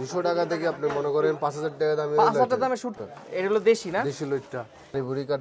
দুশো টাকা থেকে আপনি মনে করেন পাঁচ হাজার টাকা দামে পাঁচ হাজার দামে শুট এটা হলো দেশি না? দেশি লইটটা।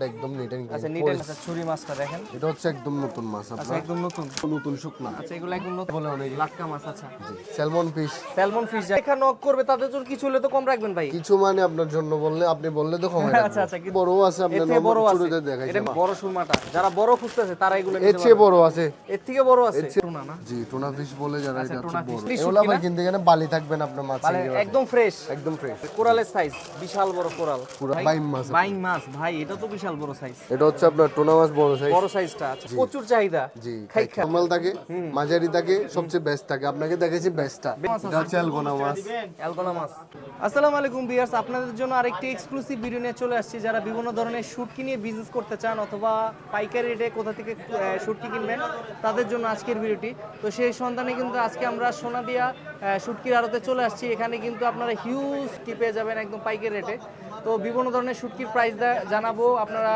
একদম নিট এন্ড আচ্ছা নিটেন আচ্ছা ছুরি মাছটা দেখেন। এটা হচ্ছে একদম নতুন মাছ আচ্ছা একদম নতুন। নতুন শুকনা। আচ্ছা এগুলো একদম নতুন। বলে অনেক। মাছ আচ্ছা। স্যালমন ফিশ স্যালমন ফিশ এখানে নক করবে তাদের জন্য কিছু হলে তো কম রাখবেন ভাই। কিছু মানে আপনার জন্য বললে আপনি বললে তো কমে আচ্ছা, আচ্ছা, বড় আছে আপনার ছোটদের দেখাই এটা বড় সুরমাটা। যারা বড় খুঁজতেছে তারা এগুলো এর চেয়ে বড় আছে। এর থেকে বড় আছে। টুনা না? জি টুনা ফিশ বলে যারা এটা বড়। এগুলো আবার কিন্তু এখানে বালি থাকবেন আপনার মাছ মানে একদম ফ্রেশ একদম ফ্রেশ কোরালের সাইজ বিশাল বড় কোরাল। পুরো মাছ বাইং মাছ ভাই এটা তো বিশাল বড় সাইজ এটা হচ্ছে আপনার টুনা মাছ বড় সাইজ বড় সাইজটা আচ্ছা প্রচুর চাহিদা। জি খাই খা। থাকে মাঝারি থাকে সবচেয়ে বেস্ট থাকে। আপনাকে দেখেছি বেস্টটা এটা হচ্ছে অ্যালগোনা মাছ। অ্যালকোলা মাছ। আসসালামু আলাইকুম বিয়ার্স আপনাদের জন্য আরেকটি এক্সক্লুসিভ ভিডিও নিয়ে চলে আসছি। যারা বিভিন্ন ধরনের শুটকি নিয়ে বিজনেস করতে চান অথবা পাইকারি রেটে কোথা থেকে শুটকি কিনবেন তাদের জন্য আজকের ভিডিওটি তো সেই সন্ধানে কিন্তু আজকে আমরা সোনা সোনাদিয়া শুটকির আড়তে চলে আসছি। এখানে কিন্তু আপনারা হিউজ কি পেয়ে যাবেন একদম পাইকারি রেটে তো বিভিন্ন ধরনের শুটকির প্রাইস জানাব। আপনারা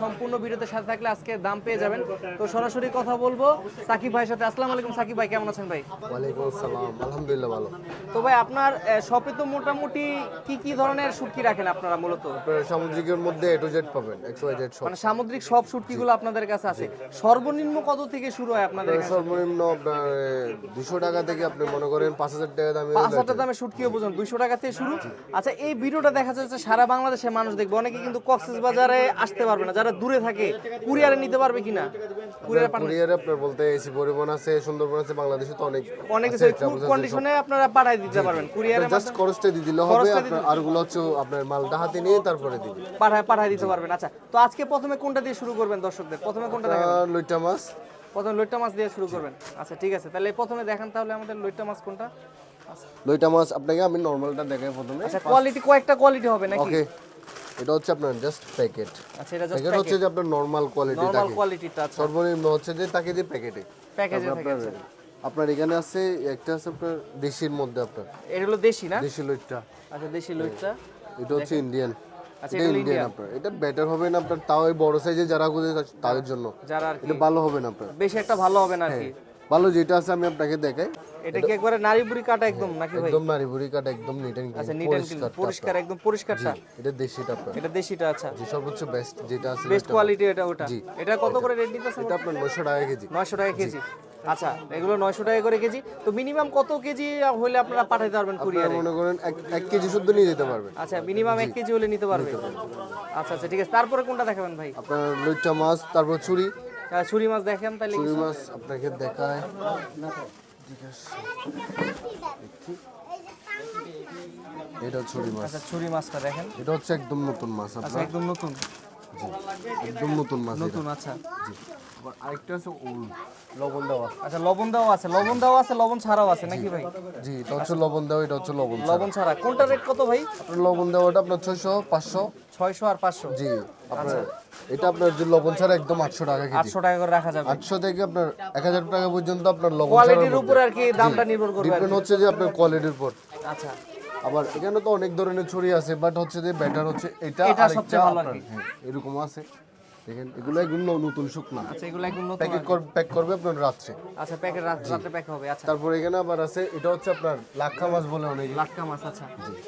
সম্পূর্ণ ভিডিওতে সাথে থাকলে আজকে দাম পেয়ে যাবেন। তো সরাসরি কথা বলব। সাকিব ভাইয়ের সাথে আসসালামু আলাইকুম সাকিব ভাই কেমন আছেন ভাই? ওয়ালাইকুম আসসালাম আলহামদুলিল্লাহ ভালো। তো ভাই আপনার শপে তো মোটামুটি কি কি ধরনের শুটকি রাখেন আপনারা মূলত? সামুদ্রিকের মধ্যে এ টু জেড পাবেন এক্স ওয়াই জেড সব। মানে সামুদ্রিক সব শুটকিগুলো আপনাদের কাছে আছে। সর্বনিম্ন কত থেকে শুরু হয় আপনাদের কাছে? সর্বনিম্ন আপনার দুশো টাকা থেকে আপনি মনে করেন পাঁচ হাজার টাকা দামে পাঁচ হাজার দামে শুটকিও বোঝেন দুইশো টাকা থেকে শুরু। আচ্ছা এই ভিডিওটা দেখা যাচ্ছে সারা বাংলাদেশে মানুষ দেখবে। অনেকে কিন্তু কক্সেস বাজারে আসতে পারবে না যারা দূরে থাকে কুরিয়ারে নিতে পারবে কিনা? কুরিয়ারে কুরিয়ারে আপনার বলতে এসি পরিবহন আছে সুন্দরবন আছে বাংলাদেশে তো অনেক অনেক কন্ডিশনে আপনারা দিতে পারবেন। কুরিয়ারে জাস্ট খরচটা দিয়ে দিলে হবে আপনার আরগুলো হচ্ছে আপনার মালটা হাতে নিয়ে তারপরে দিবি। পাঠায় পাঠাই দিতে পারবেন। আচ্ছা তো আজকে প্রথমে কোনটা দিয়ে শুরু করবেন দর্শকদের? প্রথমে কোনটা দেখাবেন? আর মাছ। প্রথমে লইট্টা মাছ দিয়ে শুরু করবেন। আচ্ছা ঠিক আছে। তাহলে প্রথমে দেখান তাহলে আমাদের লইট্টা মাছ কোনটা? লইটা মাছ আপনাকে আমি নর্মালটা দেখাই প্রথমে। আচ্ছা কোয়ালিটি কয়েকটা কোয়ালিটি হবে নাকি? ওকে এটা হচ্ছে আপনার জাস্ট প্যাকেট আচ্ছা এটা জাস্ট প্যাকেট হচ্ছে যে আপনার নর্মাল কোয়ালিটি নরমাল কোয়ালিটিটা আচ্ছা। সর্বনিম্ন হচ্ছে যে তাকে দিয়ে প্যাকেটে প্যাকেজে থাকে আপনার এখানে আছে একটা আছে আপনার দেশির মধ্যে আপনার। এটা হলো দেশি না? দেশি লইটটা। আচ্ছা দেশি লইট্টা। এটা হচ্ছে ইন্ডিয়ান আচ্ছা, এটা ইন্ডিয়ান আপনার। এটা বেটার হবে না আপনার তাও এই বড় সাইজে যারা খুঁজে তাদের জন্য। যারা আর কি। এটা ভালো হবে না আপনার। বেশি একটা ভালো হবে না আর কি। ভালো যেটা আছে আমি আপনাকে দেখাই। এটা কি একবারে নারী বুড়ি কাটা একদম নাকি ভাই? একদম নারী বুড়ি কাট একদম নিট এন্ড আচ্ছা নিট এন্ড পরিষ্কার একদম পরিষ্কারটা এটা দেশিটা আপনার এটা দেশিটা আচ্ছা। যে সর্বোচ্চ বেস্ট যেটা আছে বেস্ট কোয়ালিটি এটা ওটা। এটা কত করে রেট দিতেছে এটা আপনার নশো টাকা কেজি। নয়শো টাকা কেজি। আচ্ছা এগুলো নয়শো টাকা করে কেজি। তো মিনিমাম কত কেজি হলে আপনারা পাঠাতে পারবেন আপনার কুরিয়ারে মনে করেন এক- এক কেজি শুদ্ধ নিয়ে যেতে পারবেন। আচ্ছা মিনিমাম এক কেজি হলে নিতে পারবে আচ্ছা আচ্ছা ঠিক আছে। তারপরে কোনটা দেখাবেন ভাই? আপনার লইট্টা মাছ তারপর আহ, ছুরি মাছ দেখেন তাহলে ছুরি মাছ আপনাকে দেখায়। এটা ছুরি মাছ। আচ্ছা ছুরি মাছটা দেখেন। এটা হচ্ছে একদম নতুন মাছ আচ্ছা একদম নতুন? একদম নতুন মাছ নতুন আচ্ছা। জি। আরেকটা আছে ওল। লবণ দেওয়া আচ্ছা লবণ দেওয়া আছে। লবণ দেওয়া আছে লবণ ছাড়াও আছে নাকি ভাই? জি এটা হচ্ছে লবণ দেওয়া এটা হচ্ছে লবণ ছাড়া। লবণ ছাড়া। কোনটা রেট কত ভাই? আপনার লবণ দেওয়াটা আপনার ছয়শো পাঁচশো। ছয়শো আর পাঁচশো? জি আপনার এটা আপনার যে লবণ ছাড়া একদম আটশো টাকা কেজি। আটশো টাকা করে রাখা যাবে। আটশো থেকে আপনার এক হাজার টাকা পর্যন্ত আপনার লবণ কোয়ালিটির উপর আর কি দামটা নির্ভর করবে ডিপেন্ড হচ্ছে যে আপনার কোয়ালিটির উপর। আচ্ছা। আবার এখানে তো অনেক ধরনের ছড়ি আছে বাট হচ্ছে যে বেটার হচ্ছে এটা এটা আর সবচেয়ে ভালো আর কি। হ্যাঁ এরকম আছে। দেখেন এগুলো এগুলো নতুন শুকনা। আচ্ছা এগুলো একদম নতুন প্যাকেট প্যাক করবে আপনার রাত্রে। আচ্ছা প্যাকেট রাত্রে প্যাক হবে আচ্ছা। তারপর এখানে আবার আছে এটা হচ্ছে আপনার লাক্ষা মাছ বলে অনেক। লাটকা মাছ আচ্ছা।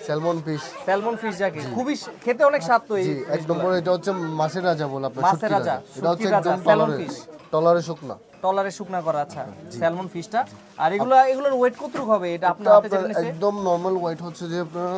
স্যালমন ফিশ স্যালমন ফিশ যাকে খুবই খেতে অনেক স্বাদ তো এই জি এক নম্বর এটা হচ্ছে মাছের রাজা বলে আপনার মাছের রাজা, এটা হচ্ছে একদম স্যালমন fish। টলারে শুকনা। টলারে শুকনা করা আচ্ছা স্যালমন ফিশটা আর এগুলো এগুলোর ওয়েট কতটুকু হবে? এটা আপনার হাতে যেটা একদম নর্মাল হোয়াইট হচ্ছে যে আপনার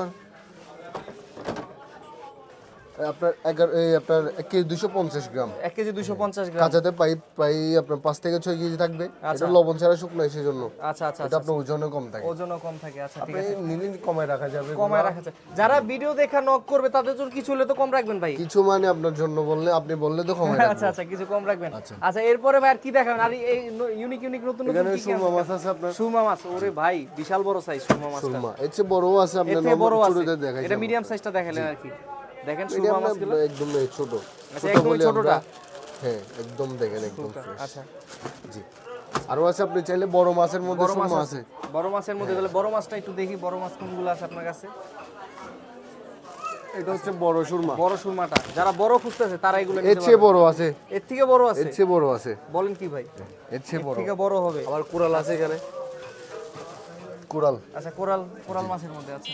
আপনার এগারো আপনার এক কেজি দুশো পঞ্চাশ গ্রাম। এক কেজি দুইশো পঞ্চাশ গ্রাম। কাঁচাতে পাই প্রায় আপনার পাঁচ থেকে ছয় কেজি থাকবে। এটা লবণ ছাড়া শুকনো সেই জন্য আচ্ছা আচ্ছা এটা আপনার ওজনে কম থাকে। ওজনও কম থাকে। আচ্ছা ঠিক আপনি নিলে কমায় রাখা যাবে কমায় রাখা যায় যারা ভিডিও দেখা নক করবে তাদের জন্য কিছু হলে তো কম রাখবেন ভাই। কিছু মানে আপনার জন্য বললে আপনি বললে তো কমায় আচ্ছা আচ্ছা কিছু কম রাখবেন। আচ্ছা। এরপরে ভাই আর কি দেখাবেন? আর এই ইউনিক ইউনিক নতুন নতুন কি সুরমা মাছ আছে আপনার। সুরমা মাছ ওরে ভাই বিশাল বড় সাইজ সুরমা মাছটা। সুরমা। এর চেয়ে বড়ও আছে আপনার বড় আছে। এটা মিডিয়াম সাইজটা দেখালেন আর কি। দেখেন সুরমা মাছগুলো একদম ছোট। আচ্ছা, বলে ছোটটা? হ্যাঁ একদম দেখেন একদম আচ্ছা। জি। আরও আছে আপনি চাইলে বড় মাছের মধ্যে সুরমা আছে। বড় মাছের মধ্যে তাহলে বড় মাছটা একটু দেখি বড় মাছ কোনগুলো আছে আপনার কাছে? এটা হচ্ছে বড় সুরমা। বড় সুরমাটা। যারা বড় খুঁজতেছে তারা এগুলো এর চেয়ে বড় আছে। এর থেকে বড় আছে? এর চেয়ে বড় আছে। বলেন কি ভাই? এর চেয়ে বড়। থেকে বড় হবে। আবার কোরাল আছে এখানে। কোরাল আচ্ছা কোরাল কোরাল মাছের মধ্যে আছে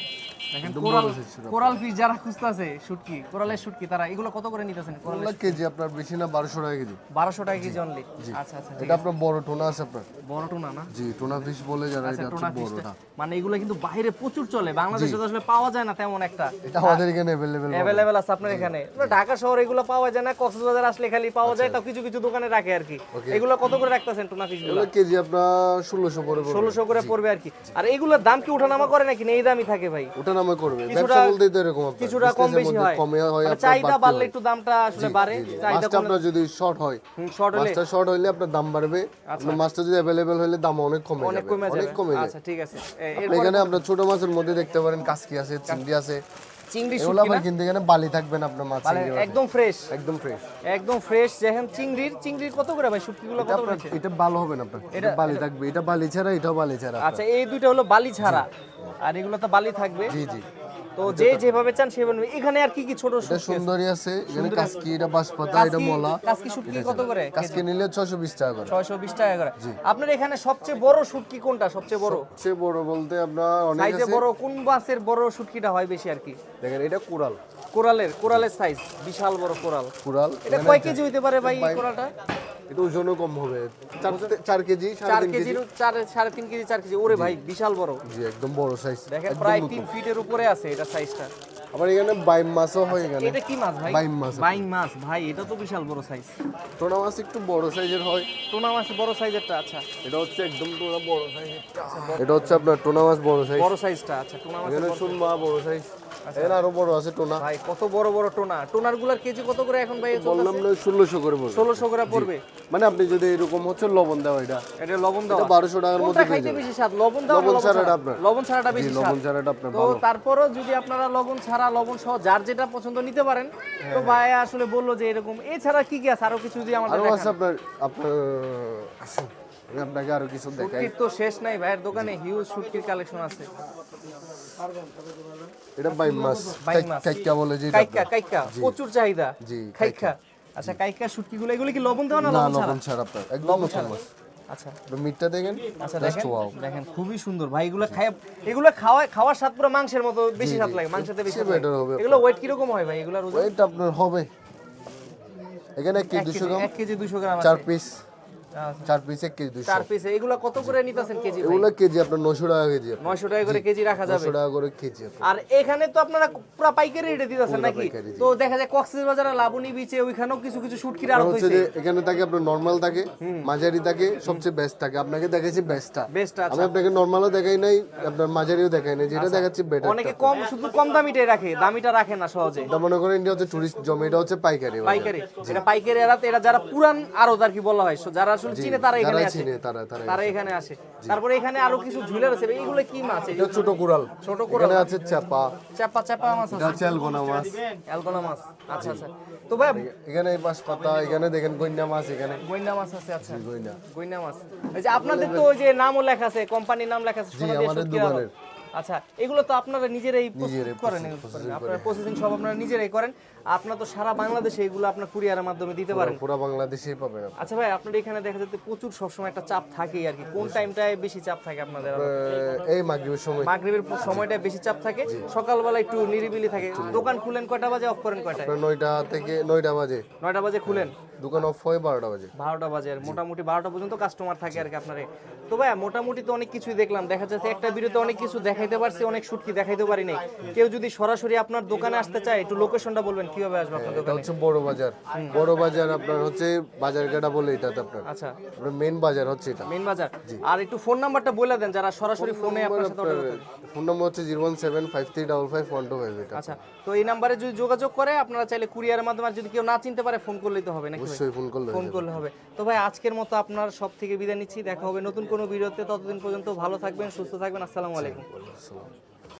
দেখেন কোরাল কোরাল ফিশ যারা খুঁজতেছে শুটকি কোরালের শুটকি তারা এগুলো কত করে নিতেছেন কোরাল কেজি আপনার বেশি না বারোশো টাকা কেজি। বারোশো টাকা কেজি অনলি আচ্ছা আচ্ছা এটা আপনার বড় টোনা আছে আপনার। বড় টুনা না? জি টোনা ফিশ বলে যারা আচ্ছা এটা টুনা মানে এগুলো কিন্তু বাইরে প্রচুর চলে বাংলাদেশে তো আসলে পাওয়া যায় না তেমন একটা। এটা আমাদের এখানে অ্যাভেলেবেল অ্যাভেলেবেল আছে আপনার এখানে। ঢাকা শহরে এগুলো পাওয়া যায় না কক্সবাজার আসলে খালি পাওয়া যায় তাও কিছু কিছু দোকানে রাখে আর কি। এগুলো কত করে রাখতেছেন টুনা ফিশগুলো এগুলো কেজি আপনার ষোলোশো পরে পড়বে। ষোলোশো করে পড়বে আর কি। আর এগুলোর দাম কি ওঠানামা করে নাকি? না এই দামই থাকে ভাই। ওটা নামে করবে। ব্যবসা বলতেই তো এরকম কিছুটা কম বেশি হয়। কমে হয় মানে চাহিদা বাড়লে একটু দামটা আসলে বাড়ে। চাহিদা আপনার যদি শর্ট হয় শর্ট হলে মাছটা শর্ট হলে আপনার দাম বাড়বে। আপনার মাছটা যদি অ্যাভেলেবেল হলে দাম অনেক কমে যাবে। অনেক কমে যাবে। আচ্ছা ঠিক আছে। এখানে আপনার ছোট মাছের মধ্যে দেখতে পারেন কাসকি আছে চিংড়ি আছে। চিংড়ি এগুলো আবার কিন্তু এখানে বালি থাকবেন আপনার মাছ। একদম ফ্রেশ একদম ফ্রেশ একদম ফ্রেশ যেমন চিংড়ির চিংড়ির কত করে ভাই? শুটকিগুলো কত করে এটা ভালো হবে না আপনার। এটা বালি থাকবে। এটা বালি ছাড়া এটাও বালি ছাড়া আচ্ছা এই দুইটা হলো বালি ছাড়া। আর এগুলো তো বালি থাকবে। জি জি। তো যে যেভাবে চান সেভাবে এখানে আর কি কি ছোট এটা সুন্দরী আছে এখানে কাসকি এটা বাঁশপাতা এটা মলা। কাসকি শুটকি কত করে? কাসকি নিলে ছশো বিশ টাকা করে। ছয়শো বিশ টাকা করে। আপনার এখানে সবচেয়ে বড় শুটকি কোনটা? সবচেয়ে বড়? সে বড় বলতে আপনার অনেক সাইজে বড় কোন মাছের বড় শুটকিটা হয় বেশি আর কি? দেখেন এটা কুড়াল কোরালের কোরালের সাইজ বিশাল বড় কোরাল। কুড়াল এটা কয় কেজি হইতে পারে ভাই কোরালটা? এটা ওজনও কম হবে। চার কেজি চার কেজি চার সাড়ে তিন কেজি চার কেজি। ওরে ভাই বিশাল বড়। জি একদম বড় সাইজ দেখেন প্রায় তিন ফিটের উপরে আছে এটা সাইজটা আবার এখানে বাইম মাছও হয় এখানে। এটা কি মাছ ভাই? বাইম মাছ। বাইং মাছ। ভাই এটা তো বিশাল বড় সাইজ টোনা মাছ একটু বড় সাইজের হয়। টোনা মাছ বড় সাইজেরটা আচ্ছা। এটা হচ্ছে একদম টোনা বড় সাইজ এটা হচ্ছে আপনার টোনা মাছ বড় সাইজ বড় সাইজটা আচ্ছা টোনা মাছ এখানে সুনমা বড় সাইজ এখানে আরও বড় আছে টোনা। ভাই কত বড় বড় টোনা। টোনারগুলার কেজি কত করে এখন ভাই বললাম না ষোলোশো করে পড়বে। করে পড়বে? মানে আপনি যদি এরকম হচ্ছে লবণ দেওয়া এটা। এটা লবণ বারোশো টাকার মধ্যে পেয়ে যাবেন বেশি স্বাদ? লবণ ছাড়াটা আপনার। লবণ ছাড়াটা বেশি স্বাদ। লবণ ছাড়াটা আপনার তো তারপরও যদি আপনারা লবণ ছাড়া লবণ সহ যার যেটা পছন্দ নিতে পারেন তো ভাই আসলে বলল যে এরকম। এছাড়া কি কি আছে? আরও কিছু যদি আমাদের আরও আছে আপনার আপনার আমি আপনাকে আরও কিছু দেখাই। তো শেষ নাই ভাইয়ের দোকানে। হিউজ শুটকির কালেকশন আছে। এটা বাইম মাছ। কাইকা বলে যে কাইকা কাইকা প্রচুর চাহিদা। জি, কাইকা। আচ্ছা কাইকা শুটকিগুলো এগুলো কি লবণ দেওয়া না লবণ ছাড়া? ছাড়া একদম নতুন মাছ। আচ্ছা। মিটটা দেখেন। আচ্ছা দেখেন। দেখেন খুবই সুন্দর। ভাই এগুলো খায় এগুলো খাওয়া খাওয়ার স্বাদ পুরো মাংসের মতো বেশি স্বাদ লাগে মাংসতে বেশি better হবে এগুলো ওয়েট কীরকম হয় ভাই? এগুলোর ওজন? ওয়েট আপনার হবে। এখানে এক কেজি এক দুশো কেজি- গ্রাম। এক কেজি দুশো গ্রাম চার আছে। পিস আচ্ছা, চার পিস এক কেজি দুশো চার পিস এগুলো কত করে নিতেছেন কেজি এগুলো কেজি আপনার নশো টাকা কেজি নয়শো টাকা করে কেজি রাখা যাবে। নশো টাকা করে কেজি আর এখানে তো আপনারা পুরো পাইকারি রেটে দিতেছেন নাকি? তো দেখা যায় কক্সবাজার লাবণী বিচে ওইখানেও কিছু কিছু শুটকির আড়ত হচ্ছে যে এখানে থাকে আপনার নর্মাল থাকে মাঝারি থাকে সবচেয়ে বেস্ট থাকে। আপনাকে দেখাচ্ছি বেস্টটা বেস্ট আমি আপনাকে নর্মালও দেখাই নাই আপনার মাঝারিও দেখাই নাই। যেটা দেখাচ্ছি বেটার অনেকে কম শুধু কম দামিটাই রাখে দামিটা রাখে না সহজে। এটা মনে করেন এটা হচ্ছে টুরিস্ট জমি এটা হচ্ছে পাইকারি পাইকারি এটা পাইকারি এরা এরা যারা পুরান আড়ত আর কি বলা হয় যারা আসলে চিনে তারা এখানে আসে তারা তারা তারা এখানে আসে তারপরে এখানে আরও কিছু ঝুলে রয়েছে এইগুলো কি মাছ? এটা ছোট কুড়াল ছোট এখানে আছে চাপা চাপা চাপা মাছ এটা আছে। চালগোনা মাছ। অ্যালগোনা মাছ। আচ্ছা আচ্ছা। তো ভাই এখানে বাঁশ পাতা এখানে দেখেন মাছ এখানে। গইনা মাছ আছে আচ্ছা। মাছ। এই যে আপনাদের তো ওই যে নামও লেখা আছে কোম্পানির নাম লেখা আছে আমাদের। দোকানের। আচ্ছা এগুলো তো আপনারা নিজেরাই করেন। আপনারা প্রসেসিং সব আপনারা নিজেরাই করেন। আপনারা তো সারা বাংলাদেশে এগুলো আপনার কুরিয়ারের মাধ্যমে দিতে পারেন। পুরো বাংলাদেশেই পাবেন আচ্ছা ভাই আপনার এখানে দেখা যাচ্ছে প্রচুর সবসময় একটা চাপ থাকেই আর কি। কোন টাইমটায় বেশি চাপ থাকে আপনাদের? এই মাগরিবের সময়। মাগরিবের সময়টা বেশি চাপ থাকে। সকালবেলা একটু নিরিবিলি থাকে। দোকান খুলেন কয়টা বাজে অফ করেন কয়টা আপনার নয়টা থেকে নয়টা বাজে। নয়টা বাজে খুলেন। দোকান অফ হয় বারোটা বাজে। বারোটা বাজে আর মোটামুটি বারোটা পর্যন্ত কাস্টমার থাকে আর কি আপনার। তো ভাই মোটামুটি তো অনেক কিছুই দেখলাম। দেখা যাচ্ছে একটা ভিডিওতে অনেক কিছু দেখাইতে পারছি অনেক শুটকি দেখাইতে পারি নাই। কেউ যদি সরাসরি আপনার দোকানে আসতে চায় একটু লোকেশনটা বলবেন কীভাবে আসবে আপনার দোকানে? হচ্ছে বড় বাজার। বড় বাজার আপনার হচ্ছে বাজার কাটা বলে এটাতে আপনার। আচ্ছা। আপনার মেন বাজার হচ্ছে এটা। মেন বাজার? আর একটু ফোন নাম্বারটা বলে দেন যারা সরাসরি ফোনে আপনার সাথে order করতে। ফোন নম্বর হচ্ছে zero one seven five three double five one two five এটা আচ্ছা। তো এই নাম্বারে যদি যোগাযোগ করে আপনারা চাইলে কুরিয়ারের মাধ্যমে যদি কেউ না চিনতে পারে ফোন করলেই তো হবে নাকি? অবশ্যই ফোন করলে ফোন করলে হবে। তো ভাই আজকের মতো আপনার সব থেকে বিদায় নিচ্ছি। দেখা হবে নতুন কোনো ভিডিওতে ততদিন পর্যন্ত ভালো থাকবেন সুস্থ থাকবেন। আসসালামু আলাইকুম।